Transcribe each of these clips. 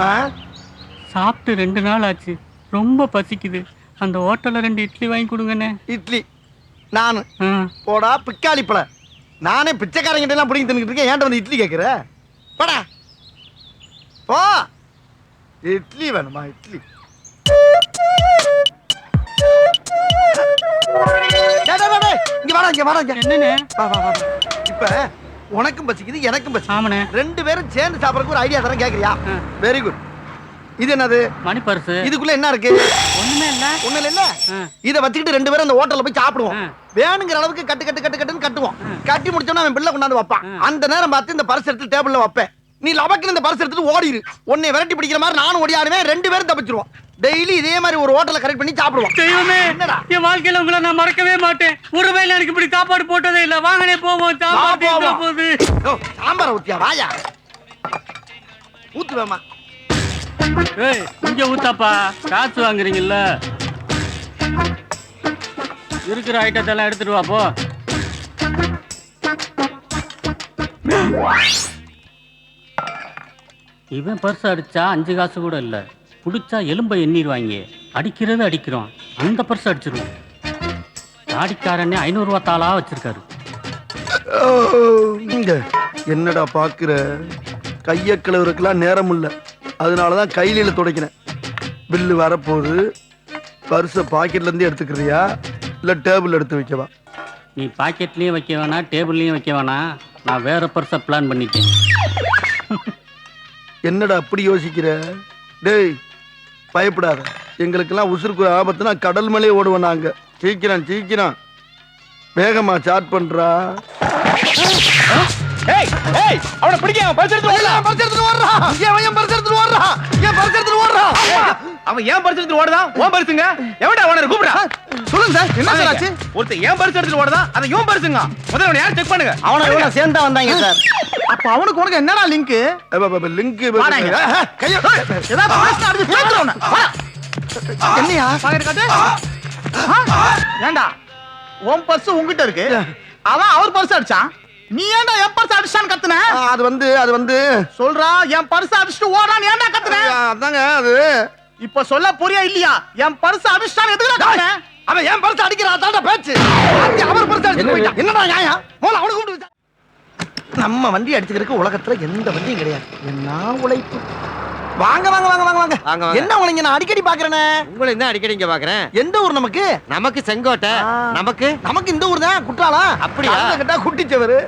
ஆ? சாப்பிட்டு ரெண்டு நாள் ஆச்சு ரொம்ப பசிக்குது. அந்த ஹோட்டல்ல ரெண்டு இட்லி வாங்கி கொடுங்கண்ணே. இட்லி. நான். ஆ, போடா பிக்காளி பழ நானே பிச்சைக்காரங்கிட்ட எல்லாம் பிடிங்கி தின்னுட்டு இருக்கேன். ஏன்ட்ட வந்து இட்லி கேட்குற போடா. போ. இட்லி வேணுமா? இட்லி. டேய், டேய், டேய், டேய், இங்க வாடா இங்க வாடா இங்க. என்னண்ணே? வா வா வா வா. இப்ப உனக்கும் பசிக்குது எனக்கும் பசி ஆமாண்ணே. ரெண்டு பேரும் சேர்ந்து சாப்பிடறதுக்கு ஒரு ஐடியா தரேன் கேக்குறியா? ஆ. வெரி குட் இது என்னது? மணி பர்ஸு இதுக்குள்ள என்ன இருக்கு? ஒண்ணுமே இல்ல. ஒண்ணு இல்ல இத வச்சுக்கிட்டு ரெண்டு பேரும் அந்த ஹோட்டல்ல போய் சாப்பிடுவோம். வேணுங்கிற அளவுக்கு கட்டு கட்டு கட்டு கட்டுன்னு கட்டுவோம். கட்டி முடிச்சோன்னா அவன் பிள்ளை கொண்டாந்து வைப்பான். அந்த நேரம் பார்த்து இந்த பரிசு எடுத்து டேபிள்ல வைப்பேன். நீ லபக்குன்னு இந்த பரிசு எடுத்துட்டு ஓடிரு. உன்னை விரட்டி பிடிக்கிற மாதிரி நானும் ஓடியாருவேன் ரெண்டு பேரும் தப்பிச்சிருவோம். டெய்லி இதே மாதிரி ஒரு ஹோட்டலை கரெக்ட் பண்ணி சாப்பிடுவோம் தெய்வமே என்னடா? என் வாழ்க்கையில உங்களை நான் மறக்கவே மாட்டேன். ஒரு வயல எனக்கு இப்படி சாப்பாடு போட்டதே இல்ல. வாங்கனே போவோம். சாப்பாடு. போகுது சாம்பாரை ஊத்தியா? வாயா. ஊத்து வேமா ஏய் இங்க ஊத்தாப்பா. காசு வாங்குறீங்கல்ல. இருக்கிற ஐட்டத்தை எல்லாம் எடுத்துட்டு வா போ. இவன் பர்ஸ் அடிச்சா அஞ்சு காசு கூட இல்ல. புடிச்சா எலும்பை எண்ணிடுவாங்க அடிக்கிறது அடிக்கிறோம். அந்த பர்ஸ் அடிச்சிருவோம். தாடிக்காரனே ஐநூறுரூவா தாளா வச்சிருக்காரு. என்னடா பாக்குற? கைய கிளவுறதுக்கெல்லாம் நேரம் இல்ல. அதனாலதான் கையில துடைக்கிறேன். பில்லு வரப்போகுது. பர்ஸை பாக்கெட்ல இருந்து எடுத்துக்கிறியா? இல்ல டேபிள் எடுத்து வைக்கவா? நீ பாக்கெட்லயும் வைக்க வேணாம் டேபிள்லயும் வைக்க வேணாம் நான் வேற பர்ஸை பிளான் பண்ணிட்டேன். என்னடா அப்படி யோசிக்கிற? டேய் பயப்படாத. எங்களுக்கெல்லாம் உசுருக்கு ஆபத்துனா கடல் மேலே ஓடுவோம் நாங்க. சீக்கிரம் சீக்கிரம். வேகமா சாட் பண்றா. ஏய் ஏய் அவனை அவன் பரிசு எடுத்து ஓடுடா. பரிசு எடுத்துட்டு ஓடுறான் என் பரிசு எடுத்துட்டு ஓடுறான் என் பரிசு எடுத்துட்டு ஓடுறான் அவன் ஏன் பரிசு எடுத்து ஓடுதான் உன் பரிசுங்க. எவன்டா அவனை கூப்பிடா சொல்லுங்க சார். என்ன சார் ஆச்சு? ஒருத்தன் ஏன் பரிசு எடுத்துட்டு ஓடுதான் அதை இவன் பரிசுங்க. முதல்ல அவனை யார் செக் பண்ணுங்க? அவனை இவனை சேர்ந்தா வந்தாங்க சார். அப்ப அவனுக்கு உனக்கு என்னடா லிங்க் லிங்க். கைய ஏதாவது பேசினா என்னையா? பாக்கெட் காட்டு ஆ? ஏன்டா உன் பர்ஸ் உன்கிட்ட இருக்கு. அவன் அவர் பர்ஸ் அடிச்சான் நீ ஏன்டா என் பர்ஸ் அடிச்சான்னு கத்துன? அது வந்து அது வந்து. சொல்றா என் பர்ஸ் அடிச்சுட்டு ஓடான்னு ஏன்டா கத்துன? அதாங்க அது. இப்ப சொல்ல புரியா இல்லையா? என் பர்ஸ் அடிச்சான்னு எதுக்குடா கத்துன? அவன் என் பரிசு அடிக்கிறா தாண்டா பேச்சு. அவர் பரிசு அடிச்சு போயிட்டான். என்னடா நியாயம்? மோல அவனுக்கு கூப்பிட்டு. நம்ம வண்டி அடிச்சுக்கிறதுக்கு உலகத்துல எந்த வண்டியும் கிடையாது. என்ன உழைப்பு? வாங்க வாங்க வாங்க வாங்க வாங்க. வாங்க, வாங்க. என்ன உனக்கு நான் அடிக்கடி பாக்குறேனே உங்களை தான் அடிக்கடி இங்க பாக்குறேன் எந்த ஊர் நமக்கு? நமக்கு செங்கோட்டை. ஆ. நமக்கு? நமக்கு இந்த ஊர் தான் குற்றாலா அப்படியா? கேட்டா குட்டிச்சவரு.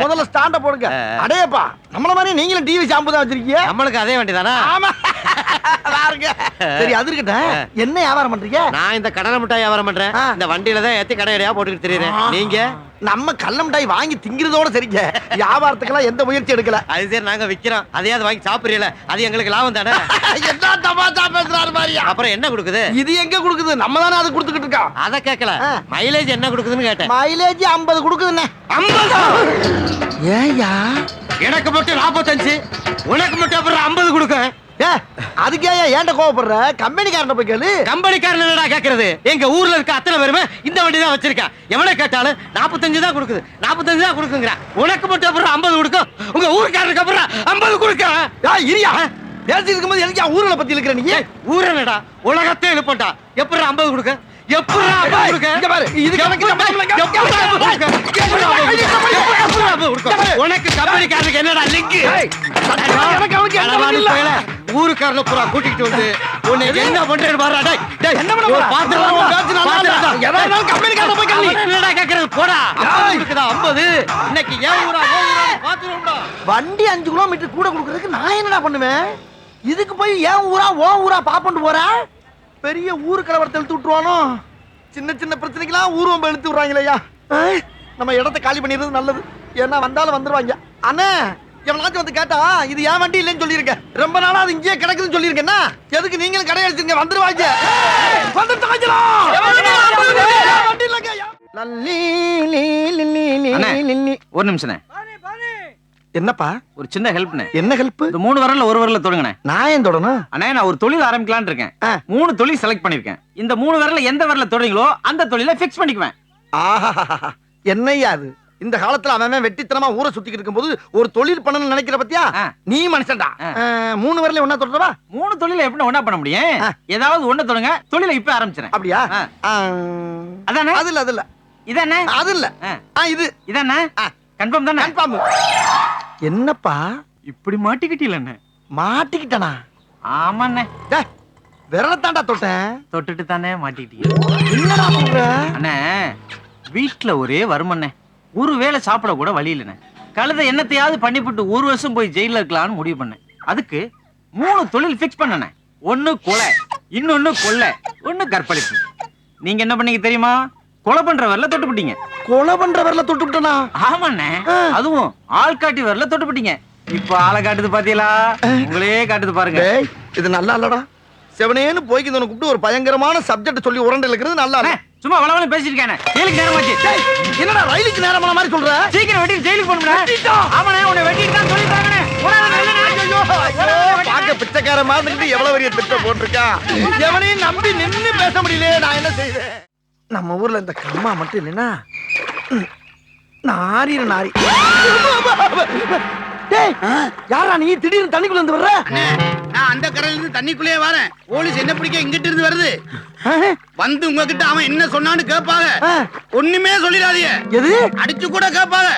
முதல்ல ஸ்டாண்ட போடுங்க. அடேப்பா நம்மள மாதிரி நீங்களும் டிவி ஷாம்பு தான் வச்சிருக்கீங்க? நம்மளுக்கு அதே வண்டி தானா ஆமா. பாருங்க. சரி அது இருக்கட்டும் என்ன வியாபாரம் பண்றீங்க? நான் இந்த கடலை மிட்டாய் வியாபாரம் பண்றேன். இந்த வண்டியில தான் ஏத்தி கடை கடையா போட்டுக்கிட்டு தெரியுறேன். நீங்க? நம்ம கள்ள மிட்டாய் வாங்கி திங்கிறதோட சரிங்க. வியாபாரத்துக்கெல்லாம் எந்த முயற்சி எடுக்கல. அது சரி நாங்க விக்கிறோம். அதையாவது வாங்கி சாப்பிடுறீல. அது எங்களுக்கு லாபம் தானே? என்ன தமாஷா பேசுறாரு மாதிரியா அப்புறம் என்ன கொடுக்குது? இது எங்க கொடுக்குது? நம்ம தானே அது கொடுத்துக்கிட்டு இருக்கோம் அத கேட்கல. மைலேஜ் என்ன கொடுக்குதுன்னு கேட்டேன். மைலேஜ் ஐம்பது கொடுக்குதுண்ணே. ஏயா எனக்கு மட்டும் நாற்பத்தஞ்சு உனக்கு மட்டும் அப்புறம் ஐம்பது கொடுக்க. அதுக்கே ஏன்ட்ட கோவப்படுற? கம்பெனிக்காரன் போய் கேளு. கம்பெனிக்காரன் என்னடா கேக்குறது? எங்க ஊர்ல இருக்க அத்தனை பேருமே இந்த வண்டி தான் வச்சிருக்கேன். எவனை கேட்டாலும் நாற்பத்தஞ்சு தான் கொடுக்குது. நாற்பத்தஞ்சு தான் கொடுக்குங்கிற உனக்கு மட்டும் அப்புறம் ஐம்பது கொடுக்கும். உங்க ஊருக்காரருக்கு அப்புறம் ஐம்பது கொடுக்க. இரியா. பேசிட்டு இருக்கும்போது எனக்கு ஊர்ல பத்தி இருக்கிற நீ? ஏய், ஊர் என்னடா உலகத்தை எழுப்பண்டா எப்படி ஐம்பது கொடுக்க? பாரு, பாரு. உனக்கு கம்பெனிக்காரனுக்கு என்னடா லிங்க். ஊருக்காரன பூரா கூட்டிட்டு வந்து உன்னை என்ன பண்றேன்னு பாருடா டேய் என்ன பண்ண போற? பாத்துடா உன் பேச்சு நல்லா இல்ல. எதா இருந்தாலும் கம்பெனிக்காரனை போய் கேளு. என்னடா கேக்குறது போடா. 50 இருக்குதா 50 இன்னைக்கு ஏன் ஊரா ஓ ஊரா பாத்துறோம்டா வண்டி அஞ்சு கிலோமீட்டர் கூட கொடுக்கறதுக்கு நான் என்னடா பண்ணுவேன்? இதுக்கு போய் ஏன் ஊரா ஓ ஊரா பாப்பண்டு போற? பெரிய ஊரு கலவரத்தை இழுத்து விட்டுருவானோ? சின்ன சின்ன பிரச்சனைக்கெல்லாம் ஊர்வம்பம் இழுத்து விடுறாங்களேயா நம்ம இடத்த காலி பண்ணிடுறது நல்லது. ஏன்னா வந்தாலும் வந்துருவாங்க. அண்ணே எவனாச்சும் வந்து கேட்டா இது ஏன் வண்டி இல்லைன்னு சொல்லியிருக்கேன் ரொம்ப நாளா அது இங்கேயே கிடக்குதுன்னு சொல்லியிருக்கேன்னா எதுக்கு நீங்களும் கடை அடிச்சிருங்க வந்துருவாங்க. ஒரு நிமிஷம் என்னப்பா? ஒரு சின்ன ஹெல்ப்ண்ணே என்ன ஹெல்ப் இந்த மூணு வரல ஒரு வரல தொடுங்கண்ணே. நான் ஏன் தொடணும்? அண்ணே நான் ஒரு தொழில் ஆரம்பிக்கலாம்னு இருக்கேன். ஆ. மூணு தொழில் செலக்ட் பண்ணிருக்கேன் இந்த மூணு வரல எந்த வரல தொடறீங்களோ அந்த தொழிலை ஃபிக்ஸ் பண்ணிக்குவேன். ஆஹா என்னய்யா அது? இந்த காலத்துல அவன் அவன் வெட்டித்தனமா ஊரை சுத்திக்கிட்டு இருக்கும்போது ஒரு தொழில் பண்ணணும்னு நினைக்கிற பத்தியா? ஆ. நீ மனுஷன்டா. ஆ. ஆ, மூணு வரல ஒன்னா தொடரவா மூணு தொழில எப்படி ஒண்ணா பண்ண முடியும்? ஆ. ஏதாவது ஒண்ணு தொடங்க தொழிலை இப்ப ஆரம்பிச்சிடறேன். அப்படியா? ஆ. ஆ, அதானே? அது இல்ல அது இல்ல. இதானே? அது இல்ல. ஆ. ஆ, இது. இதானே? கன்ஃபார்ம் தானே? கன்ஃபார்ம் என்னப்பா? இப்படி மாட்டிக்கிட்டீல என்ன? மாட்டிக்கிட்டனா? ஆமாண்ணே. விரலத்தாண்டா தொட்டேன். தொட்டுட்டு தானே மாட்டிக்கிட்டீங்க அண்ணே வீட்டுல ஒரே வருமண்ணே ஒரு வேளை சாப்பிட கூட வழி இல்லைண்ணே. கழுத என்னத்தையாவது பண்ணிவிட்டு ஒரு வருஷம் போய் ஜெயில இருக்கலாம்னு முடிவு பண்ணேன். அதுக்கு மூணு தொழில் ஃபிக்ஸ் பண்ணனே ஒண்ணு கொலை இன்னொன்னு கொள்ளை ஒண்ணு கற்பழிப்பு. நீங்க என்ன பண்ணீங்க தெரியுமா? கொலை பண்ற வரல தொட்டுப்பிட்டீங்க. கொலை பண்ற விரல தொட்டு விட்டனா ஆமாண்ணே. அதுவும் ஆள் காட்டி வரல தொட்டுப்பிட்டீங்க. இப்ப ஆளை காட்டுது பாத்தீங்களா? உங்களே காட்டுது பாருங்க. இது நல்லா இல்லடா. செவனேன்னு போய்க்கு கூப்பிட்டு ஒரு பயங்கரமான சப்ஜெக்ட் சொல்லி உரண்டு இருக்கிறது நல்லா இல்ல. சும்மா வளவள பேசிருக்கேன் ஜெயிலுக்கு நேரமாச்சு. டேய், என்னடா ரயிலுக்கு நேரமான மாதிரி சொல்ற? சீக்கிரம் வெட்டி ஜெயிலுக்கு போகணும்ண்ணே. ஆமாண்ணே உன்னை வெட்டிட்டு தான் சொல்லிட்டாங்கண்ணே உடனே நல்லண்ணே. பாக்க பிச்சைக்கார மாதிரி எவ்வளவு பெரிய திட்டம் போட்டிருக்கா எவனையும் நம்பி நின்னு பேச முடியல நான் என்ன செய்வேன்? நம்ம ஊர்ல இந்த கம்மா மட்டும் இல்லைன்னா ம், நாரின நாரி. டேய் யாரா நீ? திடீர்னு தண்ணிக்குள்ள இருந்து வர்ற? நான் அந்த கரையில இருந்து தண்ணிக்குள்ளேயே வரேன். போலீஸ் என்ன பிடிக்க இங்கிட்டு இருந்து வருது? வந்து உங்ககிட்ட அவன் என்ன சொன்னான்னு கேட்பாங்க ஒண்ணுமே சொல்லிடாதீங்க. எது? அடிச்சு கூட கேட்பாங்க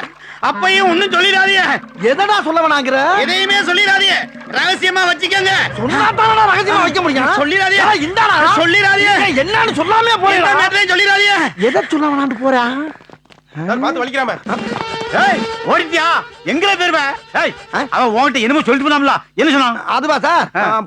அப்பையும் ஒண்ணும் சொல்லிடாதீங்க. எதடா சொல்ல வேணாங்கிற எதையுமே சொல்லிடாதீங்க. ரகசியமா வச்சுக்கோங்க. சொன்னாதானடா ரகசியமா வைக்க முடியும்? சொல்லிடாதீங்க. இந்தாடா. சொல்லிடாதீங்க. என்னன்னு சொல்லாமே போயிடா நேரத்துலயும் சொல்லிடாதீங்க. எதை சொல்ல வேணான்னு போறான் பார்த்து வலிக்கிறாம. ஏய் ஓடிட்டியா? எங்கல பேருவ ஏய் ஆ? அவன் உன்கிட்ட என்னமோ சொல்லிட்டு போனாம்ல என்ன சொன்னான்? அதுவா சார்?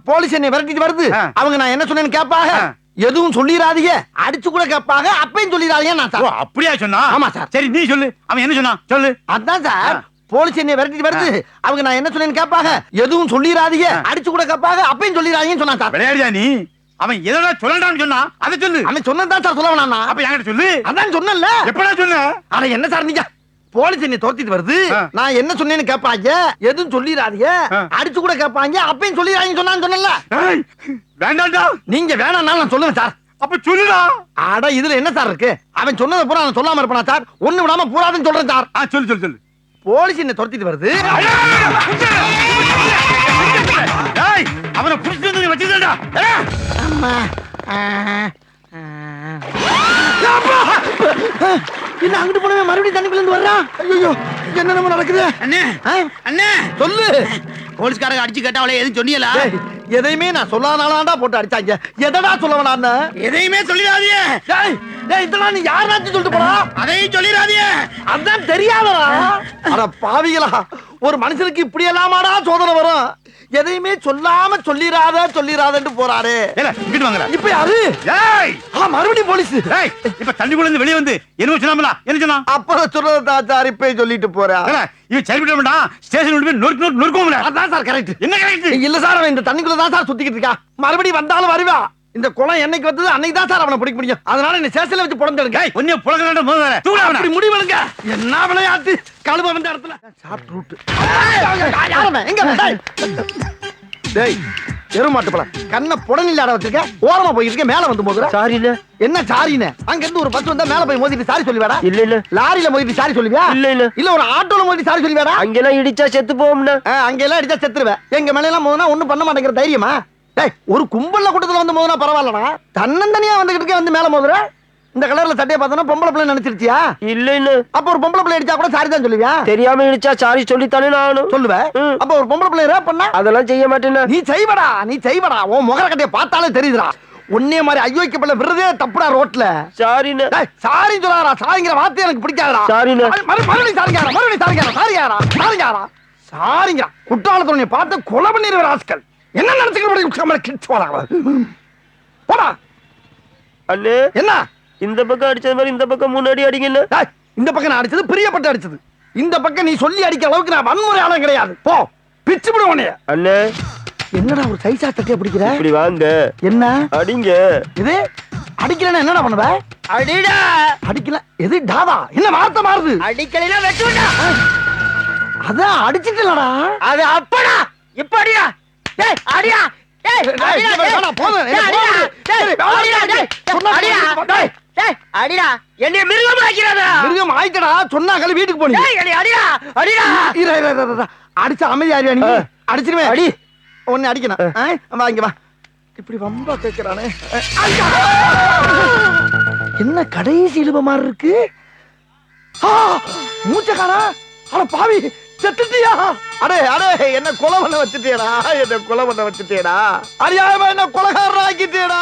போலீஸ் என்னை விரட்டிட்டு வருது. அவங்க நான் என்ன சொன்னேன்னு கேட்பாங்க. எதுவும் சொல்லிடாதீங்க அடிச்சு கூட கேட்பாங்க அப்பயும் சொல்லிடாதீங்க நான் சார். அப்படியா சொன்னா? ஆமா சார். சரி நீ சொல்லு. அவன் என்ன சொன்னான்? சொல்லு. அதான் சார். போலீஸ் என்னை விரட்டிட்டு வருது. அவங்க நான் என்ன சொன்னேன்னு கேட்பாங்க. எதுவும் சொல்லிடாதீங்க. அடிச்சு கூட கேட்பாங்க அப்பயும் சொல்லிடாதீங்கன்னு சொன்னான் சார். விளையாடியா நீ? அவன் எதனா சொல்லண்டான்னு சொன்னா அதை சொல்லு. அவன் சொன்னதான் சார் சொல்ல வேணாம் அப்ப என்கிட்ட சொல்லு. அதான் சொன்னேன்ல. எப்படா சொன்ன? அட என்ன சார் நீங்க? போலீஸ் என்னை துரத்திட்டு வருது. நான் என்ன சொன்னேன்னு கேட்பாங்க எதுவும் சொல்லிடாதீங்க. அடிச்சு கூட கேட்பாங்க அப்பயும் சொல்லிடாதீங்கன்னு சொன்னான்னு சொன்னல வேண்டாம்டா. நீங்க வேணாம்னாலும் நான் சொல்லுவேன் சார். அப்ப சொல்லுடா. அட இதுல என்ன சார் இருக்கு? அவன் சொன்னதை பூரா நான் சொல்லாம இருப்பானா சார்? ஒண்ணு விடாம பூராதுன்னு சொல்றேன் சார். சொல்லு சொல்லு சொல்லு. போலீஸ் என்ன துரத்திட்டு வருது. அவனை புடிச்சிட்டு வந்து வச்சிருந்தா! என்ன அங்கிட்டு போனவன் மறுபடியும் தண்ணிக்குள்ள இருந்து வர்றான்? ஐயோ என்ன நம்ம நடக்குது? அண்ணே? அண்ணே. சொல்லு. போலீஸ்காரங்க அடிச்சு கேட்டா அவளை எதுவும் சொன்னீங்களா எதையுமே நான் சொல்லாதானாடா போட்டு அடிச்சாங்க. எதடா சொல்ல வேணான்னு எதையுமே டேய் இதெல்லாம் நீ யாராச்சும் சொல்லிட்டு போடா? அதையும் சொல்லிடாதீங்க. அதான் தெரியாதடா. அட பாவிகளா ஒரு மனுஷனுக்கு இப்படி எல்லாமாடா சோதனை வரும். எதையுமே சொல்லாம சொல்லிராத சொல்லிராதன்னு போறாரு. இங்கிட்டு வாங்கடா. இப்ப யாரு? ஏய்! ஆ மறுபடியும் போலீஸ். ஏய் இப்ப தண்ணிக்குள்ள இருந்து வெளிய வந்து என்ன சொன்னாமல? என்ன சொன்னான் அப்புறம் சொல்றதா சார் இப்ப சொல்லிட்டு போறா இவன் சரி விட மாட்டான். ஸ்டேஷன் விட்டு போய் நொறுக்கு நொறுக்கு நொறுக்குவோம்ல. அதான் சார் கரெக்ட் என்ன கரெக்ட் இல்ல சார் இந்த தண்ணிக்குள்ள தான் சார் சுத்திக்கிட்டு இருக்கா. மறுபடியும் வந்தாலும் வருவா. இந்த குளம் என்னைக்கு வந்தது அன்னைக்கு தான் சார் அவனை பிடிக்க முடியும். அதனால என்ன ஸ்டேஷன்ல வச்சு புடந்தெடுங்க ஏய் ஒன்னே புலக வேண்டாம் முதல்ல. தூள அப்படி முடிவெடுங்க. என்ன விளையாட்டு? கழுவ வந்த இடத்துல. சாப்பிட்டு ரூட்டு. யாரமே எங்க டேய். டேய் எருமாட்டு பழம் கண்ணை புடனில் ஆட வச்சிருக்க. ஓரமா போயிருக்க மேல வந்து மோதுற. சாரிண்ணே என்ன சாரின்னு? அங்க இருந்து ஒரு பஸ் வந்தா மேல போய் மோதிட்டு சாரி சொல்லுவேடா. இல்ல இல்ல. லாரியில மோதிட்டு சாரி சொல்லுவியா? இல்ல இல்ல. இல்ல ஒரு ஆட்டோல மோதி சாரி சொல்லுவேடா அங்கெல்லாம் இடிச்சா செத்து போவோம்ண்ணே அங்க எல்லாம் அடிச்சா செத்துருவேன். எங்க மேல எல்லாம் மோதினா ஒண்ணும் பண்ண மாட்டேங்கிற தைரியமா? டேய் ஒரு கும்பல்ல கூட்டத்துல வந்து மோதினா பரவாயில்லடா. தன்னந்தனியா வந்துகிட்டு வந்து மேல மோதுற? இந்த கலர்ல சட்டையை பார்த்தோன்னா பொம்பளை பிள்ளை நினைச்சிருச்சியா? இல்ல இல்ல அப்ப ஒரு பொம்பளை பிள்ளை அடிச்சா கூட சாரி தான் சொல்லுவியா? தெரியாம இடிச்சா சாரி சொல்லித்தானே நானும். சொல்லுவேன் ம். அப்ப ஒரு பொம்பளை பிள்ளை ரேப் பண்ணா? அதெல்லாம் செய்ய மாட்டேண்ணே. நீ செய்வடா நீ செய்வடா. உன் முகர கட்டைய பார்த்தாலே தெரியுதுடா. உன்னே மாதிரி ஐயோக்கு பிள்ளை விடுறதே தப்புடா ரோட்ல. டேய் சாரி சொல்லாரா சாரிங்கிற வார்த்தை எனக்கு பிடிக்காதடா. மறு- மறுபடியும் சாரிங்காரா மறுபடியும் சாரிங்காரா சாரியாரா சாரிங்காரா சாரிங்க குற்றாலத்துறை பார்த்து கொலை பண்ணிடுவார் ஆஸ்கள் என்ன கிட்ஸ் போடா. அண்ணே. என்ன? இந்த பக்கம் அடிச்சது மாதிரி இந்த பக்கம் முன்னாடி அடிங்கண்ணே. டேய், இந்த பக்கம் நான் அடிச்சது பிரியப்பட்டு அடிச்சது. இந்த பக்கம் நீ சொல்லி அடிக்கிற அளவுக்கு நான் வன்முறையாளம் கிடையாது. போ பிச்சு விடு உன்னைய. அண்ணே. என்னடா ஒரு சைசா தட்டிய பிடிக்கிற? இப்படி வாங்க. என்ன? அடிங்க. இது? அடிக்கலன்னா என்னடா பண்ணுவ? அடிடா. அடிக்கல எது டாவா என்ன வார்த்தை மாறுது? அடிக்கலாம் வெட்டுடா அதான் அடிச்சிட்டலடா அது அப்படா. இப்ப அடியா டேய் அடியா டேய் டேய், அடியா போதும், அடியா. டேய் டேய் அடிடா என்னைய மிருகம் ஆக்கிறாதா மிருகம் ஆயிட்டடா சொன்னாங்களே வீட்டுக்கு போனீங்க டேய் அடிடா அடிடா. இரு, இரு, இரு. அடிச்ச அமைதியாரியா நீ. அடி. ஒன்னு அடிக்கணும்? வா இங்க வா. இப்படி ரொம்ப கேக்குறானே! என்ன கடைசி இழுப மாதிரி இருக்கு? ஆ, மூச்ச காணா. அட பாவி. செத்துட்டியா? அடே அடே என்ன கொலை பண்ண வச்சுட்டியடா என்ன கொலை பண்ண வச்சுட்டேடா அறியாம என்ன கொலகாரன் ஆக்கிட்டேடா